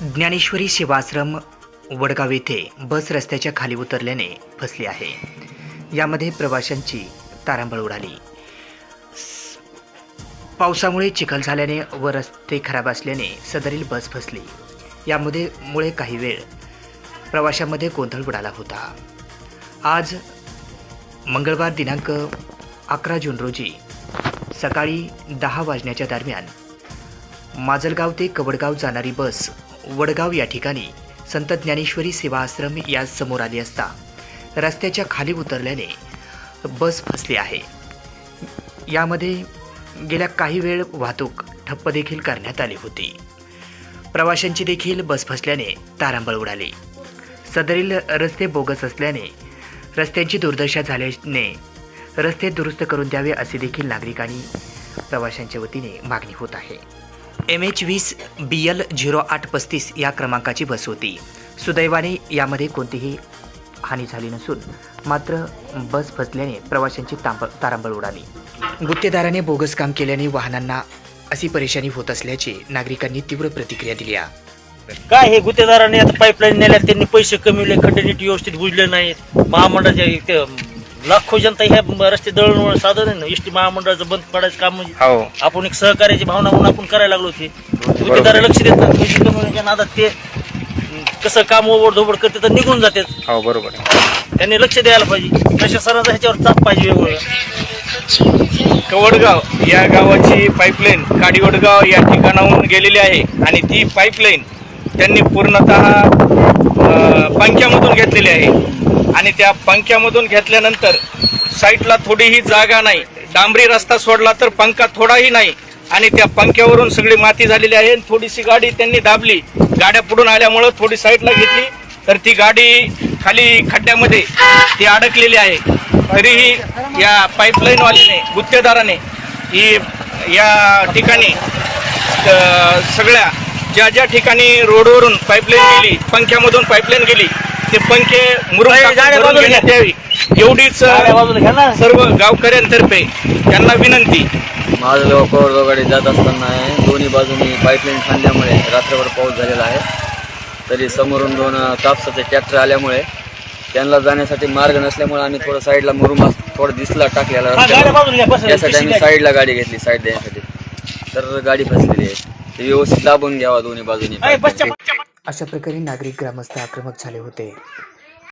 ज्ञानेश्वरी सेवाश्रम वडगाव येथे बस रस्त्याच्या खाली उतरल्याने फसली आहे. यामध्ये प्रवाशांची तारांबळ उडाली. पावसामुळे चिखल झाल्याने व रस्ते खराब असल्याने सदरील बस फसली. यामध्ये मुळे काही वेळ प्रवाशांमध्ये गोंधळ उडाला होता. आज मंगळवार दिनांक अकरा जून रोजी सकाळी दहा वाजण्याच्या दरम्यान माजलगाव ते कवडगाव जाणारी बस वडगाव या ठिकाणी संत ज्ञानेश्वरी सेवा आश्रम या समोर आली असता रस्त्याच्या खाली उतरल्याने बस फसली आहे. यामध्ये गेल्या काही वेळ वाहतूक ठप्प देखील करण्यात आली होती. प्रवाशांची देखील बस फसल्याने तारांबळ उडाली. सदरील रस्ते बोगस असल्याने रस्त्यांची दुर्दशा झाल्याने रस्ते दुरुस्त करून द्यावे असे देखील नागरिकांनी प्रवाशांच्या वतीने मागणी होत आहे. एम एच वीस बी एल झिरो आठ पस्तीस या क्रमांकाची बस होती. सुदैवाने यामध्ये कोणतीही हानी झाली नसून मात्र बस फसल्याने प्रवाशांची तांब तारांबळ उडाली. गुत्तेदाराने बोगस काम केल्याने वाहनांना अशी परेशानी होत असल्याची नागरिकांनी तीव्र प्रतिक्रिया दिली काय हे गुत्तेदाराने आता पाईपलाईन नेल्या त्यांनी पैसे कमिवले खड्डे नीट व्यवस्थित बुजले नाहीत. महामंडळाच्या लाखो जनता ह्या रस्ते दळणवळण साधन आहे ना. एस टी महामंडळाचं बंद पडायचं काम म्हणजे हो. आपण एक सहकार्याची भावना म्हणून आपण करायला लागलो ते गुत्तेदार लक्ष देत नाही. नादात ते कसं काम ओबड धोबड करते तर निघून जातात. हो बरोबर. त्यांनी लक्ष द्यायला पाहिजे. प्रशासनाचा ह्याच्यावर चाप पाहिजे वेगवेगळं. कवडगाव या गावाची पाईपलाईन काडी वडगाव या ठिकाणाहून गेलेली आहे आणि ती पाईपलाईन त्यांनी पूर्णत पंख्यामधून घेतलेली आहे. आणि त्या पंख्यामधून घेतल्यानंतर साईटला थोडीही जागा नाही. डांबरी रस्ता सोडला तर पंखा थोडाही नाही. आणि त्या पंख्यावरून सगळी माती झालेली आहे आणि थोडीशी गाडी त्यांनी दाबली. गाड्या पुढून आल्यामुळं थोडी साईडला घेतली. तर ती गाडी खाली खड्ड्यामध्ये ती अडकलेली आहे. तरीही या पाईपलाईनवाल्याने गुत्तेदाराने ही या ठिकाणी सगळ्या ज्या ज्या ठिकाणी रोडवरून पाईपलाईन गेली पंख्यामधून पाईपलाईन गेली ते पंखे मुरुम घेण्यात. यावी एवढीच. सर्व गावकऱ्यांतर्फे त्यांना विनंती माझं कोरडो गाडी जात असताना दोन्ही बाजूनी पाईपलाईन खांदल्यामुळे रात्रभर पाऊस झालेला आहे तरी समोरून दोन कापसाचे ट्रॅक्टर आल्यामुळे त्यांना जाण्यासाठी मार्ग नसल्यामुळे आम्ही थोडं साईडला मुरुम थोडं दिसला टाकलेला. त्यासाठी आम्ही. साईडला गाडी घेतली साईड देण्यासाठी तर गाडी फसलेली आहे ते व्यवस्थित दाबून घ्यावा दोन्ही बाजूनी. अशा प्रकारे नागरिक ग्रामस्थ आक्रमक झाले होते